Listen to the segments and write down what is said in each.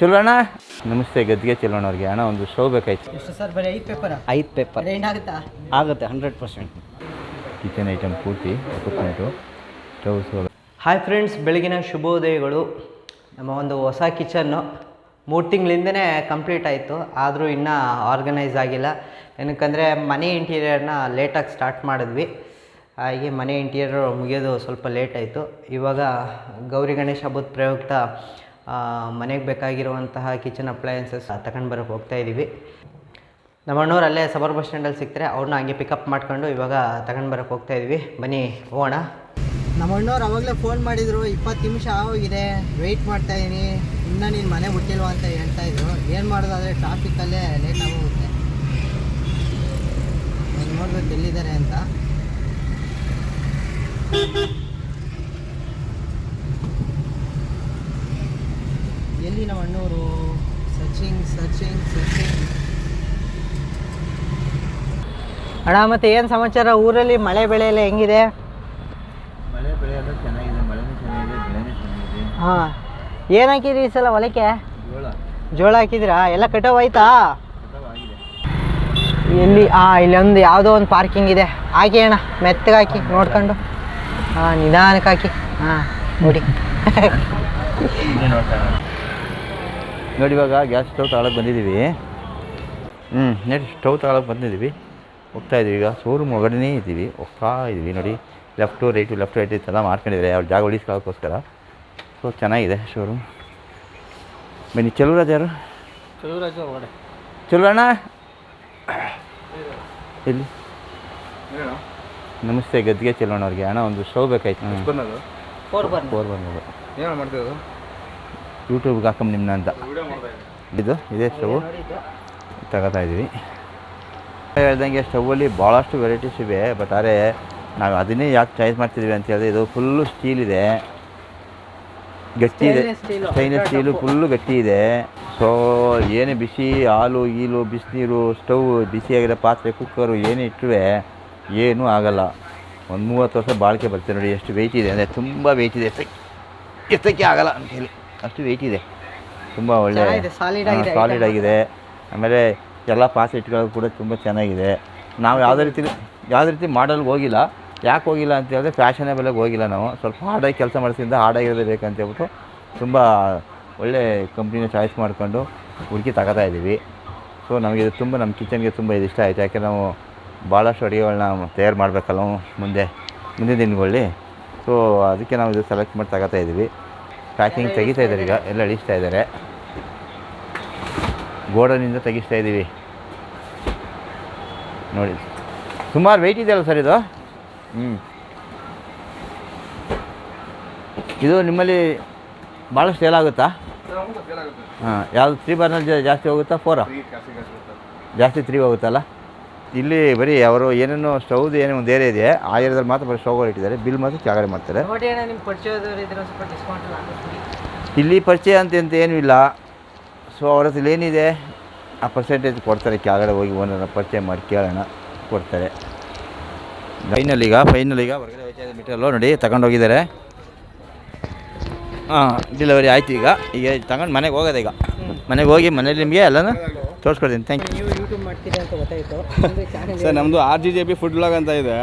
ಚಲೋಣ. ನಮಸ್ತೆ ಗದ್ದಿಗೆ ಚಲೋಣ ಅವ್ರಿಗೆ ಅಣ್ಣ ಒಂದು ಶೋ ಬೇಕಾಯ್ತು. ಎಷ್ಟು ಸರ್ ಬರೀ ಐದು ಪೇಪರ್ ಐದು ಪೇಪರ್ ಏನಾಗುತ್ತಾ ಆಗುತ್ತಾ? ಆಗುತ್ತೆ ಹಂಡ್ರೆಡ್ ಪರ್ಸೆಂಟ್ ಕಿಚನ್ ಐಟಮ್ ಪೂರ್ತಿ ಸ್ಟವ್ಸ್ ಹಾಯ್ ಫ್ರೆಂಡ್ಸ್ ಬೆಳಗಿನ ಶುಭೋದಯಗಳು. ನಮ್ಮ ಒಂದು ಹೊಸ ಕಿಚನ್ನು ಮೂರು ತಿಂಗಳಿಂದನೇ ಕಂಪ್ಲೀಟ್ ಆಯಿತು. ಆದರೂ ಇನ್ನೂ ಆರ್ಗನೈಸ್ ಆಗಿಲ್ಲ. ಏನಕ್ಕಂದರೆ ಮನೆ ಇಂಟೀರಿಯರ್ನ ಲೇಟಾಗಿ ಸ್ಟಾರ್ಟ್ ಮಾಡಿದ್ವಿ. ಹಾಗೆ ಮನೆ ಇಂಟೀರಿಯರ್ ಮುಗಿಯೋದು ಸ್ವಲ್ಪ ಲೇಟ್ ಆಯಿತು. ಇವಾಗ ಗೌರಿ ಗಣೇಶ ಹಬ್ಬದ ಪ್ರಯುಕ್ತ ಮನೆಗೆ ಬೇಕಾಗಿರುವಂತಹ ಕಿಚನ್ ಅಪ್ಲಯನ್ಸಸ್ ತಗೊಂಡು ಬರೋಕ್ಕೆ ಹೋಗ್ತಾ ಇದ್ದೀವಿ ನಮ್ಮ ಅಣ್ಣವ್ರು ಅಲ್ಲೇ ಸಬರ್ ಬಸ್ ಸ್ಟ್ಯಾಂಡಲ್ಲಿ ಸಿಗ್ತಾರೆ ಅವ್ರನ್ನ ಹಂಗೆ ಪಿಕಪ್ ಮಾಡ್ಕೊಂಡು ಇವಾಗ ತಗೊಂಡು ಬರೋಕ್ಕೆ ಹೋಗ್ತಾ ಇದ್ದೀವಿ ಬನ್ನಿ, ಹೋಗೋಣ. ನಮ್ಮ ಅಣ್ಣವ್ರು ಅವಾಗಲೇ ಫೋನ್ ಮಾಡಿದರು, ಇಪ್ಪತ್ತು ನಿಮಿಷ ಆಗೋಗಿದೆ ವೆಯ್ಟ್ ಮಾಡ್ತಾ ಇದ್ದೀನಿ ಇನ್ನೂ ನೀನು ಮನೆ ಬಿಟ್ಟಿಲ್ವಾ ಅಂತ ಹೇಳ್ತಾ ಇದ್ರು. ಏನು ಮಾಡೋದಾದರೆ ಟ್ರಾಫಿಕಲ್ಲೇ ಲೇಟ್ ಆಗೋಗುತ್ತೆ. ನೋಡ್ಬೇಕು ಎಲ್ಲಿದ್ದಾರೆ ಅಂತ. ಎಲ್ಲಿ ನಮ್ಮ ಅಣ್ಣವರು ಸರ್ಚಿಂಗ್ ಸರ್ಚಿಂಗ್ ಸರ್ಚಿಂಗ್ ಅಣ್ಣ ಮತ್ತೆ ಏನು ಸಮಾಚಾರ? ಊರಲ್ಲಿ ಮಳೆ ಬೆಳೆ ಎಲ್ಲ ಹೆಂಗಿದೆ? ಮಳೆ ಬೆಳೆ ಎಲ್ಲ ಚೆನ್ನಾಗಿದೆ ಮಳೆನೂ ಚೆನ್ನಾಗಿದೆ ಬೆಳೆನೂ ಚೆನ್ನಾಗಿದೆ. ಹಾಂ. ಏನು ಹಾಕಿದ್ರಿ ಈ ಸಲ ಹೊಲಕ್ಕೆ ಜೋಳ. ಜೋಳ ಹಾಕಿದ್ರಾ ಎಲ್ಲ ಕಟಾವ್ ಆಯ್ತಾ ಎಲ್ಲಿ? ಹಾಂ ಇಲ್ಲೊಂದು ಯಾವುದೋ ಒಂದು ಪಾರ್ಕಿಂಗ್ ಇದೆ. ಹಾಕಿ ಅಣ್ಣ ಮೆತ್ತಗೆ ಹಾಕಿ ನೋಡ್ಕೊಂಡು. ಹಾಂ ನಿಧಾನಕ್ಕೆ ಹಾಕಿ. ಹಾಂ ನೋಡಿ. ನೋಡಿ ಇವಾಗ ಗ್ಯಾಸ್ ಸ್ಟವ್ ತಗೊಳಕ್ಕೆ ಬಂದಿದ್ದೀವಿ. ಹ್ಞೂ ನೋಡಿ ಸ್ಟೌವ್ ತಗೊಳಕ್ಕೆ ಬಂದಿದ್ದೀವಿ. ಹೋಗ್ತಾ ಇದ್ದೀವಿ ಈಗ. ಶೋರೂಮ್ ಒಳಗಡೆ ಇದ್ದೀವಿ ಹೋಗ್ತಾ ಇದ್ದೀವಿ ನೋಡಿ. ಲೆಫ್ಟು ರೈಟು ಲೆಫ್ಟ್ ರೈಟ್ ಇತ್ತೆಲ್ಲ ಮಾಡ್ಕೊಂಡಿದ್ದಾರೆ. ಅವ್ರು ಜಾಗ ಉಳಿಸ್ಕೊಳ್ಳೋಕ್ಕೋಸ್ಕರ. ಸೊ ಚೆನ್ನಾಗಿದೆ ಶೋರೂಮ್. ಬನ್ನಿ ಚಲುರಾಜ್ ಯಾರು? ಚಲೋ ಅಣ್ಣ? ಎಲ್ಲಿ? ನಮಸ್ತೆ ಗದ್ದಿಗೆ ಚಲೋಣ ಅವ್ರಿಗೆ. ಅಣ್ಣ ಒಂದು ಶೋ ಬೇಕಾಯ್ತು ಫೋರ್ ಬಂದದು ಏನು ಮಾಡ್ತಿರೋದು? ಯೂಟ್ಯೂಬ್ಗೆ ಹಾಕಮ್ ನಿಮ್ಮನ್ನ ಅಂತ. ಇದು ಇದೇ ಸ್ಟವ್ ತಗೋತಾ ಇದ್ದೀವಿ. ಹೇಳ್ದಂಗೆ ಸ್ಟವಲ್ಲಿ ಭಾಳಷ್ಟು ವೆರೈಟೀಸ್ ಇವೆ ಬಟ್ ಆದರೆ ನಾವು ಅದನ್ನೇ ಯಾಕೆ ಚಾಯ್ಸ್ ಮಾಡ್ತಿದ್ವಿ ಅಂತ ಹೇಳಿದ್ರೆ ಇದು ಫುಲ್ಲು ಸ್ಟೀಲ್ ಇದೆ. ಗಟ್ಟಿ ಇದೆ. ಸ್ಟೈನ್ಲೆಸ್ ಸ್ಟೀಲು ಫುಲ್ಲು ಗಟ್ಟಿ ಇದೆ. ಸೊ ಏನೇ ಬಿಸಿ ಹಾಲು ಈಲು ಬಿಸಿನೀರು ಸ್ಟವ್ ಬಿಸಿಯಾಗಿರೋ ಪಾತ್ರೆ ಕುಕ್ಕರು ಏನೇ ಇಟ್ಟರೆ ಏನೂ ಆಗಲ್ಲ. ಒಂದು ಮೂವತ್ತು ವರ್ಷ ಬಾಳಿಕೆ ಬರ್ತದೆ ನೋಡಿ ಎಷ್ಟು ವೆಯ್ಟ್ ಇದೆ. ಅಂದರೆ ತುಂಬ ವೆಯ್ಟ್ ಇದೆ. ಎತ್ತಕ್ಕೆ ಆಗಲ್ಲ ಅಂತ ಹೇಳಿ ಅಷ್ಟು ವೆಯ್ಟ್ ಇದೆ. ತುಂಬ ಒಳ್ಳೆ ಚೆನ್ನಾಗಿದೆ, solid ಆಗಿದೆ ಸಾಲಿಡ್. ಆಗಿದೆ. ಆಮೇಲೆ ಎಲ್ಲ ಪಾಸೆಟ್ಗಳು ಕೂಡ ತುಂಬ ಚೆನ್ನಾಗಿದೆ. ನಾವು ಯಾವುದೇ ರೀತಿ ಯಾವುದೇ ರೀತಿ ಮಾಡಲ್ಗೆ ಹೋಗಿಲ್ಲ. ಯಾಕೆ ಹೋಗಿಲ್ಲ ಅಂತ ಹೇಳಿದ್ರೆ ಫ್ಯಾಷನೇಬಲಾಗಿ ಹೋಗಿಲ್ಲ ನಾವು. ಸ್ವಲ್ಪ ಹಾರ್ಡಾಗಿ ಕೆಲಸ ಮಾಡಿಸಿಂದ ಹಾರ್ಡಾಗಿರೋದೇ ಬೇಕಂತ ಹೇಳ್ಬಿಟ್ಟು ತುಂಬ ಒಳ್ಳೆ ಕಂಪ್ನಿನ ಚಾಯ್ಸ್ ಮಾಡಿಕೊಂಡು ಹುಡುಕಿ ತಗೋತಾ ಇದ್ದೀವಿ. ಸೊ ನಮಗೆ ಇದು ತುಂಬ ನಮ್ಮ ಕಿಚನ್ಗೆ ತುಂಬ ಇದು ಇಷ್ಟ ಆಯಿತು. ಯಾಕೆ ನಾವು ಭಾಳಷ್ಟು ಅಡುಗೆಗಳನ್ನ ತಯಾರು ಮಾಡಬೇಕಲ್ಲ ಮುಂದೆ ಮುಂದಿನ ದಿನಗಳಲ್ಲಿ. ಸೊ ಅದಕ್ಕೆ ನಾವು ಇದು ಸೆಲೆಕ್ಟ್ ಮಾಡಿ ತಗೋತಾ ಇದ್ದೀವಿ. ಪ್ಯಾಕಿಂಗ್ ತೆಗಿತಾ ಇದ್ದಾರೆ ಈಗ. ಎಲ್ಲ ಇಳಿಸ್ತಾ ಇದ್ದಾರೆ. ಗೋಡನಿಂದ ತೆಗಿಸ್ತಾ ಇದ್ದೀವಿ. ನೋಡಿ. ಸುಮಾರು ವೆಯ್ಟ್ ಇದೆಯಲ್ಲ ಸರ್ ಇದು? ಹ್ಞೂ ಇದು ನಿಮ್ಮಲ್ಲಿ ಭಾಳ ಸೇಲ್ ಆಗುತ್ತಾ? ಹಾಂ ಯಾವುದು ತ್ರೀ ಬರ್ನಲ್ಲಿ ಜಾಸ್ತಿ ಹೋಗುತ್ತಾ ಫೋರಾ ಜಾಸ್ತಿ ತ್ರೀ ಹೋಗುತ್ತಲ್ಲ? ಇಲ್ಲಿ ಬರೀ ಅವರು ಏನೇನೋ ಸ್ಟೌದು ಏನೋ ಒಂದು ಏರಿಯಾ ಇದೆ ಆ ಏರಿಯಾದಲ್ಲಿ ಮಾತ್ರ ಬರೀ ಸ್ಟೌಗಳು ಇಟ್ಟಿದ್ದಾರೆ. ಬಿಲ್ ಮಾತ್ರ ಕೆಳಗಡೆ ಮಾಡ್ತಾರೆ. ನೋಡಿ ಅಣ್ಣ ನಿಮ್ಮ ಪರಿಚಯದವ್ರು ಇದ್ರೆ ಒಂದು ಸ್ವಲ್ಪ ಡಿಸ್ಕೌಂಟ್ ಇಲ್ಲಿ ಪರಿಚಯ ಅಂತ ಅಂತ ಏನೂ ಇಲ್ಲ. ಸೊ ಅವ್ರ ಹತ್ರ ಏನಿದೆ ಆ ಪರ್ಸೆಂಟೇಜ್ ಕೊಡ್ತಾರೆ ಕೆಳಗಡೆ ಹೋಗಿ ಒಂದನ್ನು ಪರಿಚಯ ಮಾಡಿ ಕೇಳೋಣ. ಕೊಡ್ತಾರೆ. ಫೈನಲ್ ಈಗ ಫೈನಲ್ ಈಗ ಹೊರಗಡೆ ಹೋಯ್ತಾ ಇದೆ ಮೆಟೀರಿಯಲ್ಲು ನೋಡಿ ತಗೊಂಡೋಗಿದ್ದಾರೆ ಹಾಂ ಡೆಲಿವರಿ ಆಯ್ತು ಈಗ. ಈಗ ತಗೊಂಡು ಮನೆಗೆ ಹೋಗೋದು ಈಗ. ಮನೆಗೆ ಹೋಗಿ ಮನೇಲಿ ನಿಮಗೆ ಎಲ್ಲನೂ ತೋರಿಸ್ಕೊಡ್ತೀನಿ. ಥ್ಯಾಂಕ್ ಯು ನೀವು ಯೂಟ್ಯೂಬ್ ಮಾಡ್ತೀರಿ ಅಂತ ಗೊತ್ತಾಯಿತು. ಸರ್ ನಮ್ಮದು R G J P food blog ಅಂತ ಇದೆ.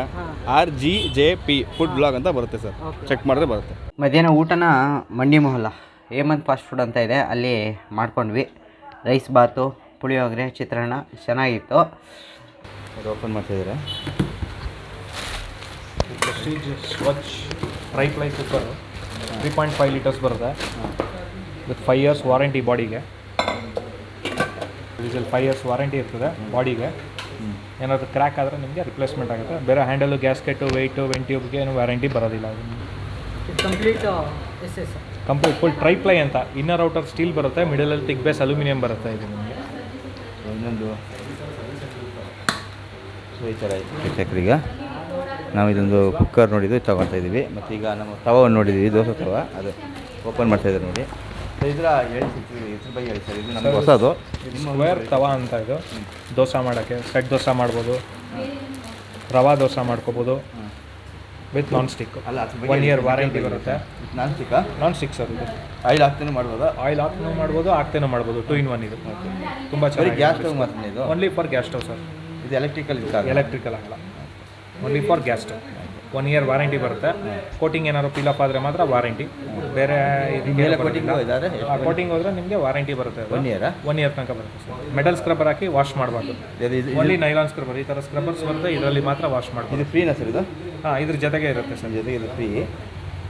R G J P food blog ಅಂತ ಬರುತ್ತೆ ಸರ್. ಚೆಕ್ ಮಾಡಿದ್ರೆ ಬರುತ್ತೆ. ಮಧ್ಯಾಹ್ನ ಊಟನ ಮಂಡಿ ಮೊಹಲ್ಲ ಹೇಮಂತ್ ಫಾಸ್ಟ್ ಫುಡ್ ಅಂತ ಇದೆ. ಅಲ್ಲಿ ಮಾಡ್ಕೊಂಡ್ವಿ. ರೈಸ್ ಬಾತು ಪುಳಿಯೋಗರೆ ಚಿತ್ರಾನ್ನ ಚೆನ್ನಾಗಿತ್ತು. ಅದು ಓಪನ್ ಮಾಡ್ತಿದ್ದೀರಾ Prestige Svachh tri ply cooker three point five litres ಬರುತ್ತೆ. ವಿತ್ ಫೈ ಇಯರ್ಸ್ ವಾರಂಟಿ ಬಾಡಿಗೆ. ಡೀಸೆಲ್ ಫೈವ್ ಇಯರ್ಸ್ ವಾರಂಟಿ ಇರ್ತದೆ ಬಾಡಿಗೆ. ಏನಾದರೂ ಕ್ರ್ಯಾಕ್ ಆದರೆ ನಿಮಗೆ ರಿಪ್ಲೇಸ್ಮೆಂಟ್ ಆಗುತ್ತೆ. ಬೇರೆ ಹ್ಯಾಂಡಲು ಗ್ಯಾಸ್ಕೆಟು ವೆಯ್ಟು ವೆಂಟ್ಯೂಬ್ಗೆ ಏನು ವ್ಯಾರಂಟಿ ಬರೋದಿಲ್ಲ ಕಂಪ್ಲೀಟ್ ಫುಲ್ ಟ್ರೈ ಪ್ಲೈ ಅಂತ. ಇನ್ನರ್ ಔಟರ್ ಸ್ಟೀಲ್ ಬರುತ್ತೆ ಮಿಡಲಲ್ಲಿ ತಿಕ್ ಬೇಸ್ ಅಲ್ಯೂಮಿನಿಯಂ ಬರುತ್ತೆ ಇದು ನಿಮಗೆ. ಇನ್ನೊಂದು. ಸೊ ಈ ಥರ ಚಕ್ರೀಗ ನಾವು ಇದೊಂದು ಕುಕ್ಕರ್ ನೋಡಿದ್ದು ತಗೊತಾ ಇದ್ದೀವಿ. ಮತ್ತು ಈಗ ನಮ್ಮ ತವವನ್ನು ನೋಡಿದ್ದೀವಿ ದೋಸೆ ತವ. ಅದು ಓಪನ್ ಮಾಡ್ತಾ ಇದ್ದಾರೆ ನೋಡಿ. ಇದರ ಹೇಳಿ ಇದ್ರ ಬಗ್ಗೆ ಹೇಳಿ ಸರ್. ಇದು ನಮ್ಗೆ ಹೊಸದು. ಸ್ಕ್ವೇರ್ ತವಾ ಅಂತ ಇದು. ದೋಸೆ ಮಾಡೋಕ್ಕೆ ಸೆಟ್ ದೋಸೆ ಮಾಡ್ಬೋದು. ರವಾ ದೋಸೆ ಮಾಡ್ಕೋಬೋದು. ವಿತ್ ನಾನ್ ಸ್ಟಿಕ್ ಅಲ್ಲ ಒನ್ ಇಯರ್ ವಾರಂಟಿ ಬರುತ್ತೆ. ನಾನ್ ಸ್ಟಿಕ್ಕಾ ನಾನ್ ಸ್ಟಿಕ್ ಸರ್ ಇದು. ಆಯಿಲ್ ಹಾಕ್ತೇನೆ ಮಾಡ್ಬೋದಾ? ಆಯಿಲ್ ಹಾಕ್ತೇನೆ ಮಾಡ್ಬೋದು ಹಾಕ್ತೇನೆ ಮಾಡ್ಬೋದು. ಟು ಇನ್ ಒನ್ ಇದು. ತುಂಬ ಚೆನ್ನಾಗಿ ಗ್ಯಾಸ್ ಸ್ಟವ್ ಮಾತ್ರ ಇದು? Only for gas stove sir. ಇದು ಎಲೆಕ್ಟ್ರಿಕಲ್ ಎಲೆಕ್ಟ್ರಿಕಲ್ ಆಗಲ್ಲ only for gas stove one year warranty ಬರುತ್ತೆ. ಕೋಟಿಂಗ್ ಏನಾದ್ರು ಫಿಲ್ ಅಪ್ ಆದರೆ ಮಾತ್ರ ವಾರಂಟಿ ಬೇರೆ ಕೋಟಿಂಗ್ ಹೋದ್ರೆ ನಿಮಗೆ ವಾರಂಟಿ ಬರುತ್ತೆ. ಒನ್ ಇಯರ್ ಒನ್ ಇಯರ್ ತನಕ ಬರುತ್ತೆ ಸರ್. ಮೆಟಲ್ ಸ್ಕ್ರಬ್ಬರ್ ಹಾಕಿ ವಾಶ್ ಮಾಡಬಾರ್ದು ಇದು ಓನ್ಲಿ ನೈಲಾನ್ ಸ್ಕ್ರಬ್ಬರ್ ಈ ಥರ ಸ್ಕ್ರಬ್ಬರ್ಸ್ ಬರುತ್ತೆ ಇದರಲ್ಲಿ ಮಾತ್ರ ವಾಶ್ ಮಾಡಬಹುದು ಇದು ಫ್ರೀನಾ ಸರ್ ಇದು? ಹಾಂ ಇದ್ರ ಜೊತೆಗೆ ಇರುತ್ತೆ ಸರ್. ಜೊತೆಗೆ ಇದು ಫ್ರೀ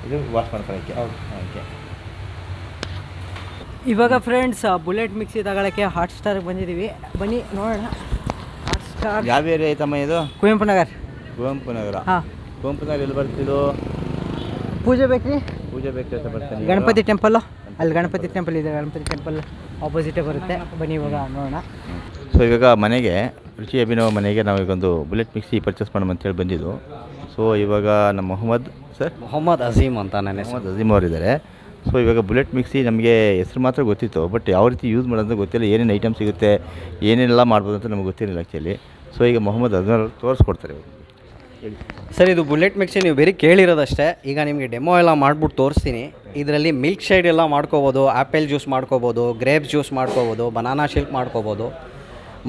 ಇದು ವಾಶ್ ಮಾಡ್ಕೊಳ್ಳೋಕ್ಕೆ ಹೌದು. ಓಕೆ ಇವಾಗ ಫ್ರೆಂಡ್ಸ್ ಬುಲೆಟ್ ಮಿಕ್ಸಿ ತಗೊಳಕ್ಕೆ ಹಾಟ್ ಸ್ಟಾರ್ಗೆ ಬಂದಿದ್ದೀವಿ. ಬನ್ನಿ ನೋಡೋಣ. ಹಾಟ್ ಸ್ಟಾರ್ ಯಾವ ಏರಿಯಾ ಐತಮ್ಮ ಇದು? ಕುವೆಂಪು ನಗರ್. ಕುವೆಂಪು ನಗರ. ಹಾಂ. ನಗರ ಎಲ್ಲಿ ಬರ್ತಿದ್ದು ಪೂಜೆ ಬೇಕ್ರಿ? ಪೂಜೆ ಬೇಕ್ರಿ ಅಂತ ಬರ್ತೀನಿ. ಗಣಪತಿ ಟೆಂಪಲ್ ಅಲ್ಲಿ ಗಣಪತಿ ಟೆಂಪಲ್ ಇದೆ ಗಣಪತಿ ಟೆಂಪಲ್ ಆಪೋಸಿಟೇ ಬರುತ್ತೆ. ಬನ್ನಿ ಇವಾಗ ನೋಡೋಣ. ಸೊ ಇವಾಗ ಮನೆಗೆ ರುಚಿ ಅಭಿನವ ಮನೆಗೆ ನಾವು ಈಗೊಂದು ಬುಲೆಟ್ ಮಿಕ್ಸಿ ಪರ್ಚೇಸ್ ಮಾಡೋಣ ಅಂತೇಳಿ ಬಂದಿದ್ದು. ಸೊ ಇವಾಗ ನಮ್ಮ ಮೊಹಮ್ಮದ್ ಸರ್ ಮೊಹಮ್ಮದ್ ಅಜೀಮ್ ಅಂತ ನನ್ನ ಹೆಸರು. ಮೊಹಮ್ಮದ್ ಅಜೀಮ್ ಅವರಿದ್ದಾರೆ. ಸೊ ಇವಾಗ ಬುಲೆಟ್ ಮಿಕ್ಸಿ ನಮಗೆ ಹೆಸರು ಮಾತ್ರ ಗೊತ್ತಿತ್ತು ಬಟ್ ಯಾವ ರೀತಿ ಯೂಸ್ ಮಾಡೋದು ಗೊತ್ತಿಲ್ಲ. ಏನೇನು ಐಟಮ್ ಸಿಗುತ್ತೆ ಏನೇನೆಲ್ಲ ಮಾಡ್ಬೋದು ಅಂತ ನಮಗೆ ಗೊತ್ತಿರಲಿಲ್ಲ ಆ್ಯಕ್ಚುಲಿ ಸೊ ಈಗ ಮೊಹಮ್ಮದ್ ಅಜೀಮ್ ಅವರು ತೋರಿಸ್ಕೊಡ್ತಾರೆ. ಹೇಳಿ. ಸರ್ ಇದು ಬುಲೆಟ್ ಮಿಕ್ಸಿ ನೀವು ಬೇರೆ ಕೇಳಿರೋದಷ್ಟೇ. ಈಗ ನಿಮಗೆ ಡೆಮೋ ಎಲ್ಲ ಮಾಡ್ಬಿಟ್ಟು ತೋರಿಸ್ತೀನಿ. ಇದರಲ್ಲಿ ಮಿಲ್ಕ್ ಶೇಡ್ ಎಲ್ಲ ಮಾಡ್ಕೋಬೋದು ಆ್ಯಪಲ್ ಜ್ಯೂಸ್ ಮಾಡ್ಕೋಬೋದು ಗ್ರೇಪ್ ಜ್ಯೂಸ್ ಮಾಡ್ಕೋಬೋದು ಬನಾನಾ ಶಿಲ್ಕ್ ಮಾಡ್ಕೋಬೋದು.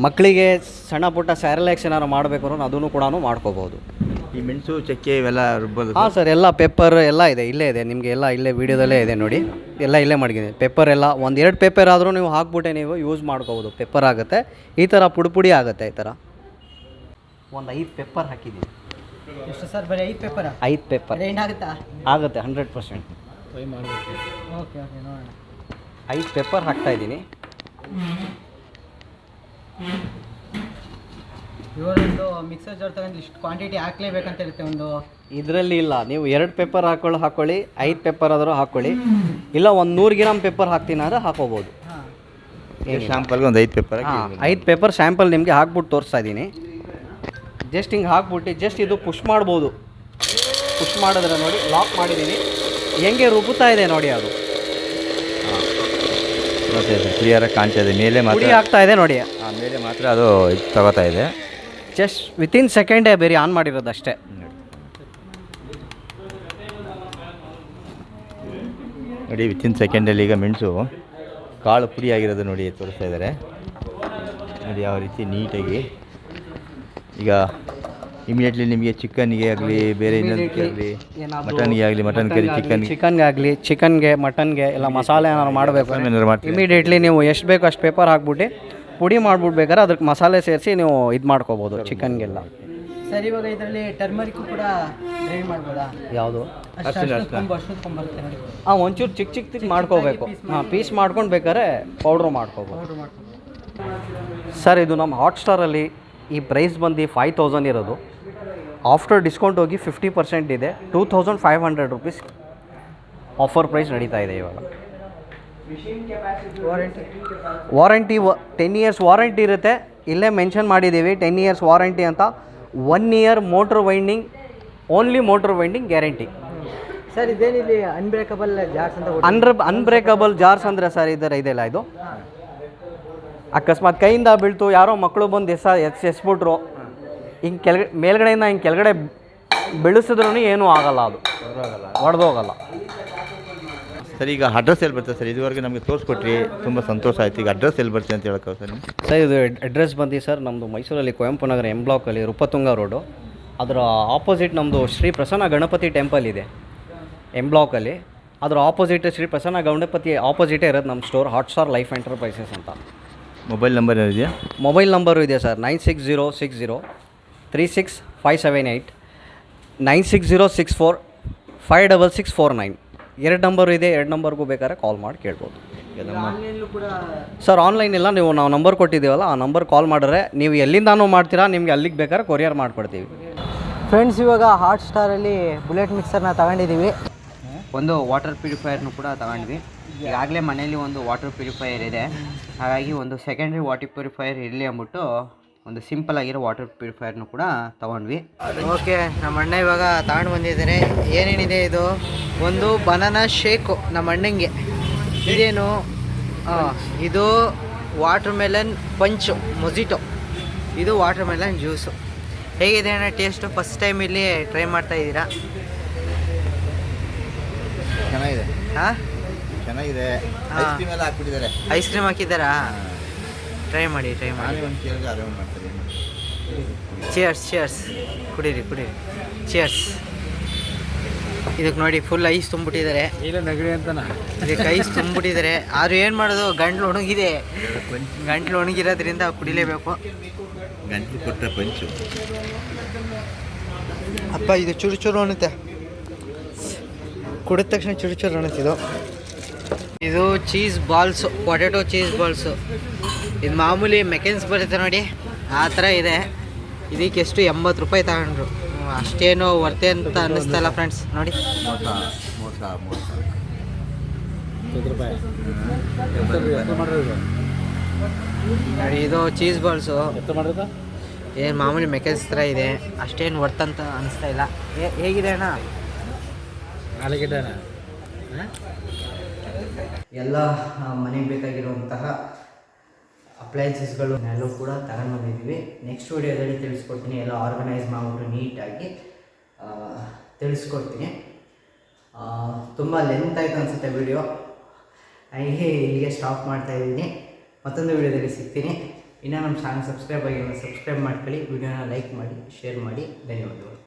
ಮಕ್ಕಳಿಗೆ ಸಣ್ಣ ಪುಟ್ಟ ಸ್ಯಾರಲೆಕ್ಸ್ ಏನಾರು ಮಾಡಬೇಕು ಅನ್ನೋ ಅದನ್ನು ಕೂಡ ಮಾಡ್ಕೋಬೋದು. ಈ ಮೆಣಸು ಚಕ್ಕೆ ಇವೆಲ್ಲ ರುಬ್ಬೋದು. ಹಾಂ ಸರ್ ಎಲ್ಲ ಪೇಪರ್ ಎಲ್ಲ ಇದೆ ಇಲ್ಲೇ ಇದೆ. ನಿಮಗೆ ಎಲ್ಲ ಇಲ್ಲೇ ವೀಡಿಯೋದಲ್ಲೇ ಇದೆ ನೋಡಿ. ಎಲ್ಲ ಇಲ್ಲೇ ಮಾಡಿದ್ದೀನಿ. ಪೆಪ್ಪರ್ ಎಲ್ಲ ಒಂದು ಎರಡು ಪೆಪ್ಪರ್ ಆದರೂ ನೀವು ಹಾಕ್ಬಿಟ್ಟೆ ನೀವು ಯೂಸ್ ಮಾಡ್ಕೋಬೋದು. ಪೆಪ್ಪರ್ ಆಗುತ್ತೆ. ಈ ಥರ ಪುಡಿ ಪುಡಿ ಆಗುತ್ತೆ ಈ ಥರ ಒಂದು ಐದು ಪೆಪ್ಪರ್ ಹಾಕಿದ್ದೀನಿ. ಎಷ್ಟು ಸರ್? ಬರೀ ಐದು ಪೇಪರ್? ಐದು ಪೇಪರ್. ಏನಾಗುತ್ತಾ ಆಗುತ್ತೆ? ಹಂಡ್ರೆಡ್ ಪರ್ಸೆಂಟ್ ಓಕೆ ಓಕೆ ನೋಡೋಣ. ಐದು ಪೇಪರ್ ಹಾಕ್ತಾ ಇದ್ದೀನಿ. ಇವರೊಂದು ಮಿಕ್ಸರ್ ಜಾರ್ ತಗೊಂಡು ಇಷ್ಟು ಕ್ವಾಂಟಿಟಿ ಹಾಕ್ಲೇಬೇಕಂತ ಇರುತ್ತೆ ಒಂದು. ಇದರಲ್ಲಿ ಇಲ್ಲ. ನೀವು ಎರಡು ಪೇಪರ್ ಹಾಕೊಳ್ಳಿ ಹಾಕೊಳ್ಳಿ ಐದು ಪೇಪರ್ ಆದರೂ ಹಾಕೊಳ್ಳಿ. ಇಲ್ಲ ಒಂದು ನೂರು ಗ್ರಾಮ್ ಪೇಪರ್ ಹಾಕ್ತೀನಿ ಅಂದರೆ ಹಾಕೋಬೋದು ಶ್ಯಾಂಪಲ್ಗೆ ಶಾಂಪಲ್ಗೆ ಒಂದು ಐದು ಪೇಪರ್ ಹಾಂ ಐದು ಪೇಪರ್ ಶ್ಯಾಂಪಲ್ ನಿಮಗೆ ಹಾಕ್ಬಿಟ್ಟು ತೋರಿಸ್ತಾ ಇದ್ದೀನಿ. ಜಸ್ಟ್ ಹಿಂಗೆ ಹಾಕ್ಬಿಟ್ಟು ಜಸ್ಟ್ ಇದು ಪುಷ್ ಮಾಡ್ಬೋದು. ಪುಷ್ ಮಾಡಿದ್ರೆ ನೋಡಿ ಲಾಕ್ ಮಾಡಿದ್ದೀನಿ ಹೆಂಗೆ ರುಬ್ಬುತ್ತಾ ಇದೆ ನೋಡಿ ಅದು. ಕ್ಲಿಯರಾಗಿ ಕಾಣ್ತಾ ಇದೆ. ಮೇಲೆ ಮಾತ್ರ ಆಗ್ತಾ ಇದೆ ನೋಡಿ. ಆ, ಮೇಲೆ ಮಾತ್ರ ಅದು ತಗೋತಾ ಇದೆ. ಜಸ್ಟ್ ವಿತಿನ್ ಸೆಕೆಂಡೇ ಬೇರೆ ಆನ್ ಮಾಡಿರೋದು ಅಷ್ಟೇ. ನೋಡಿ ವಿತಿನ್ ಸೆಕೆಂಡಲ್ಲಿ ಈಗ ಮೆಣಸು ಕಾಳು ಪುಡಿ ಆಗಿರೋದು ನೋಡಿ ತೋರಿಸ್ತಾ ಇದ್ದಾರೆ ನೋಡಿ ಯಾವ ರೀತಿ ನೀಟಾಗಿ ಈಗ ಇಮಿಡಿಯೇಟ್ಲಿ ನಿಮಗೆ ಚಿಕನ್ಗೆ ಆಗಲಿ ಬೇರೆ ಇನ್ನೊಂದಕ್ಕೆ ಆಗಲಿ ಮಟನ್ಗೆ ಆಗಲಿ ಮಟನ್ ಕರಿ ಚಿಕನ್ ಚಿಕನ್ಗೆ ಆಗಲಿ ಚಿಕನ್ಗೆ ಮಟನ್ಗೆ ಎಲ್ಲ ಮಸಾಲೆ ಏನಾದ್ರು ಮಾಡಬೇಕು ಏನಾದ್ರು ಮಾಡ್ತೀವಿ ಇಮಿಡಿಯೇಟ್ಲಿ ನೀವು ಎಷ್ಟು ಬೇಕು ಅಷ್ಟು ಪೇಪರ್ ಹಾಕ್ಬಿಟ್ಟು ಪುಡಿ ಮಾಡ್ಬಿಡ್ಬೇಕಾದ್ರೆ ಅದಕ್ಕೆ ಮಸಾಲೆ ಸೇರಿಸಿ ನೀವು ಇದು ಮಾಡ್ಕೋಬೋದು ಚಿಕನ್ಗೆಲ್ಲ ಸರ್ ಇವಾಗ ಇದರಲ್ಲಿ ಟರ್ಮರಿಕ್ ಕೂಡ ಗ್ರೈಂಡ್ ಮಾಡ್ಬೋದಾ? ಯಾವುದು? ಹಾಂ ಒಂಚೂರು ಚಿಕ್ಕ ಚಿಕ್ಕ ಚಿಕ್ಕ ಮಾಡ್ಕೋಬೇಕು. ಹಾಂ ಪೀಸ್ ಮಾಡ್ಕೊಂಡು ಬೇಕಾದ್ರೆ ಪೌಡ್ರ್ ಮಾಡ್ಕೋಬೋದು. ಸರ್ ಇದು ನಮ್ಮ ಹಾಟ್ಸ್ಟಾರಲ್ಲಿ ಈ ಪ್ರೈಸ್ ಬಂದು ಫೈವ್ ತೌಸಂಡ್ ಇರೋದು. ಆಫ್ಟರ್ ಡಿಸ್ಕೌಂಟ್ ಹೋಗಿ ಫಿಫ್ಟಿ ಪರ್ಸೆಂಟ್ ಇದೆ. Two thousand five hundred rupees offer price ನಡೀತಾ ಇದೆ ಇವಾಗ. Warranty warranty ten years warranty ಇರುತ್ತೆ. ಇಲ್ಲೇ ಮೆನ್ಷನ್ ಮಾಡಿದ್ದೀವಿ ಟೆನ್ ಇಯರ್ಸ್ ವಾರಂಟಿ ಅಂತ. One year motor winding only motor winding guarantee sir ಇದೇನಿದೆ unbreakable jars ಅಂತ ಅನ್ಬ್ರೇಕಬಲ್ ಜಾರ್ಸ್ ಅಂದರೆ ಸರ್ ಇದರ ಇದೆಲ್ಲ ಇದು? ಅಕಸ್ಮಾತ್ ಕೈಯಿಂದ ಬೀಳ್ತು ಯಾರೋ ಮಕ್ಕಳು ಬಂದು ಎಸ ಎಸ್ ಎಸ್ಬಿಟ್ರು. ಹಿಂಗೆ ಕೆಳಗಡೆ ಮೇಲ್ಗಡೆಯಿಂದ ಹಿಂಗೆ ಕೆಳಗಡೆ ಬೆಳೆಸಿದ್ರೂ ಏನೂ ಆಗಲ್ಲ ಅದು. ಹೊಡೆದೋಗಲ್ಲ ಸರ್ ಈಗ ಅಡ್ರೆಸ್ ಎಲ್ಲಿ ಬರ್ತದೆ ಸರ್? ಇದುವರೆಗೆ ನಮಗೆ ತೋರಿಸ್ಕೊಟ್ರಿ. ತುಂಬ ಸಂತೋಷ ಆಯ್ತು. ಈಗ ಅಡ್ರೆಸ್ ಎಲ್ಲಿ ಬರ್ತದೆ ಅಂತ ಹೇಳಕ್ಕೆ ಸರ್ ಸರ್ ಇದು ಅಡ್ರೆಸ್ ಬಂದು ಸರ್ ನಮ್ಮದು ಮೈಸೂರಲ್ಲಿ ಕುವೆಂಪು ನಗರ ಎಂ ಬ್ಲಾಕಲ್ಲಿ ರೂಪತುಂಗ ರೋಡು. ಅದರ ಆಪೋಸಿಟ್ ನಮ್ಮದು ಶ್ರೀ ಪ್ರಸನ್ನ ಗಣಪತಿ ಟೆಂಪಲ್ ಇದೆ ಎಂ ಬ್ಲಾಕಲ್ಲಿ ಅದರ ಆಪೋಸಿಟ್ ಶ್ರೀ ಪ್ರಸನ್ನ ಗಣಪತಿ ಆಪೋಸಿಟೇ ಇರೋದು ನಮ್ಮ store hot star life enterprises ಅಂತ. ಮೊಬೈಲ್ ನಂಬರ್ ಏನಿದೆಯಾ ಮೊಬೈಲ್ ನಂಬರು ಇದೆ sir nine six zero six zero three six five seven eight nine six zero six four five double six four nine ಎರಡು number ಇದೆ ಎರಡು ನಂಬರ್ಗೂ ಬೇಕಾದ್ರೆ ಕಾಲ್ ಮಾಡಿ ಕೇಳ್ಬೋದು. ಕೂಡ ಸರ್ ಆನ್ಲೈನ್ ಇಲ್ಲ ನೀವು ನಾವು ನಂಬರ್ ಕೊಟ್ಟಿದ್ದೀವಲ್ಲ ಆ ನಂಬರ್ ಕಾಲ್ ಮಾಡಿದ್ರೆ ನೀವು ಎಲ್ಲಿಂದಾನೂ ಮಾಡ್ತೀರಾ ನಿಮಗೆ ಅಲ್ಲಿಗೆ ಬೇಕಾದ್ರೆ ಕೊರಿಯರ್ ಮಾಡಿಕೊಡ್ತೀವಿ. ಫ್ರೆಂಡ್ಸ್ ಇವಾಗ ಹಾಟ್ ಸ್ಟಾರಲ್ಲಿ ಬುಲೆಟ್ ಮಿಕ್ಸರ್ನ ತಗೊಂಡಿದ್ದೀವಿ. ಒಂದು ವಾಟರ್ ಪ್ಯೂರಿಫೈಯರ್ನು ಕೂಡ ತಗೊಂಡ್ವಿ ಈಗಾಗಲೇ ಮನೇಲಿ ಒಂದು ವಾಟರ್ ಪ್ಯೂರಿಫೈಯರ್ ಇದೆ. ಹಾಗಾಗಿ ಒಂದು ಸೆಕೆಂಡ್ರಿ ವಾಟರ್ ಪ್ಯೂರಿಫೈಯರ್ ಇರಲಿ ಅಂದ್ಬಿಟ್ಟು ಒಂದು ಸಿಂಪಲ್ ಆಗಿರೋ ವಾಟರ್ ಪ್ಯೂರಿಫೈಯರ್ನು ಕೂಡ ತಗೊಂಡ್ವಿ. ಓಕೆ ನಮ್ಮ ಅಣ್ಣ ಇವಾಗ ತಗೊಂಡು ಬಂದಿದ್ದಾರೆ ಏನೇನಿದೆ ಇದು? ಒಂದು ಬನಾನಾ ಶೇಕು ನಮ್ಮ ಅಣ್ಣಂಗೆ. ಇದೇನು? ಇದು ವಾಟರ್ ಮೆಲನ್ ಪಂಚು ಮೊಜಿಟೊ ಇದು ವಾಟರ್ ಮೆಲನ್ ಜ್ಯೂಸು ಹೇಗಿದೆ ಅಣ್ಣ ಟೇಸ್ಟು ಫಸ್ಟ್ ಟೈಮ್ ಇಲ್ಲಿ ಟ್ರೈ ಮಾಡ್ತಾ ಇದ್ದೀರಾ? ಚೆನ್ನಾಗಿದೆ. ಹಾಂ? ಚೆನ್ನಾಗಿದೆ. ಐಸ್ ಕ್ರೀಮ್ ಎಲ್ಲ ಹಾಕ್ಬಿಟ್ಟಿದ್ದಾರೆ. ಐಸ್ ಕ್ರೀಮ್ ಹಾಕಿದ್ದಾರಾ? ಟ್ರೈ ಮಾಡಿ ಟ್ರೈ ಮಾಡಿ. ಚೇರ್ಸ್ ಚೇರ್ಸ್ ಕೇಳಿದ್ರೆ ಅದೇ ಒಂದು ಮಾಡ್ತಾರೆ. ಚಿಯರ್ಸ್ ಚಿಯರ್ಸ್ ಕುಡೀರಿ ಕುಡೀರಿ. ಚೇರ್ಸ್ ಇದಕ್ಕೆ ನೋಡಿ ಫುಲ್ ಐಸ್ ತುಂಬಿಟ್ಟಿದ್ದಾರೆ ಇಲ್ಲ ನಗಡಿ ಅಂತನಾ? ಇದಕ್ಕೆ ಐಸ್ ತುಂಬಿಟ್ಟಿದ್ದಾರೆ ಆದ್ರೂ ಏನು ಮಾಡೋದು? ಗಂಟ್ಲು ಒಣಗಿದೆ. ಗಂಟ್ಲು ಒಣಗಿರೋದ್ರಿಂದ ಕುಡಿಲೇಬೇಕು. ಗಂಟ್ಲು ಕೊಟ್ಟ ಪಂಚು. ಅಪ್ಪ ಇದು ಚುರು ಚುರು ಅನ್ನುತ್ತೆ. ಕುಡಿದ ತಕ್ಷಣ ಚುರು ಚುರು ಅನ್ನುತ್ತಿದ್ದು ಇದು cheese balls potato cheese balls ಇದು ಮಾಮೂಲಿ ಮೆಕೆನ್ಸ್ ಬರುತ್ತೆ ನೋಡಿ. ಆ ಥರ ಇದೆ. ಇದಕ್ಕೆ ಎಷ್ಟು? ಎಂಬತ್ತು ರೂಪಾಯಿ ತಗೊಂಡ್ರು. ಅಷ್ಟೇನೋ ವರ್ತೆ ಅಂತ ಅನ್ನಿಸ್ತಲ್ಲ ಫ್ರೆಂಡ್ಸ್ ನೋಡಿ. ನೋಡಿ ಇದು ಚೀಸ್ ಬಾಲ್ಸು ಏನು ಮಾಮೂಲಿ ಮೆಕೆನ್ಸ್ ಥರ ಇದೆ. ಅಷ್ಟೇನು ವರ್ತ್ ಅಂತ ಅನಿಸ್ತಾ ಇಲ್ಲ. ಹೇಗಿದೆ ಅಣ್ಣ? ಆಲೂಗೆಡ್ಡೆನ? ಎಲ್ಲ ಮನೆಗೆ ಬೇಕಾಗಿರುವಂತಹ ಅಪ್ಲಯನ್ಸಸ್ಗಳು ಎಲ್ಲೂ ಕೂಡ ತಗೊಂಡು ಬಂದಿದ್ದೀವಿ. ನೆಕ್ಸ್ಟ್ ವೀಡಿಯೋದಲ್ಲಿ ತಿಳಿಸ್ಕೊಡ್ತೀನಿ. ಎಲ್ಲ ಆರ್ಗನೈಸ್ ಮಾಡಿಬಿಟ್ಟು ನೀಟಾಗಿ ತಿಳಿಸ್ಕೊಡ್ತೀನಿ. ತುಂಬ ಲೆಂತ್ ಆಯಿತು ಅನಿಸುತ್ತೆ ವಿಡಿಯೋ ಹೀಗೆ ಇಲ್ಲಿಗೆ ಸ್ಟಾಪ್ ಮಾಡ್ತಾ ಇದ್ದೀನಿ. ಮತ್ತೊಂದು ವಿಡಿಯೋದಲ್ಲಿ ಸಿಗ್ತೀನಿ. ಇನ್ನೂ ನಮ್ಮ ಚಾನಲ್ ಸಬ್ಸ್ಕ್ರೈಬ್ ಆಗಿರೋ ಸಬ್ಸ್ಕ್ರೈಬ್ ಮಾಡ್ಕೊಳ್ಳಿ. ವಿಡಿಯೋನ ಲೈಕ್ ಮಾಡಿ ಶೇರ್ ಮಾಡಿ. ಧನ್ಯವಾದಗಳು.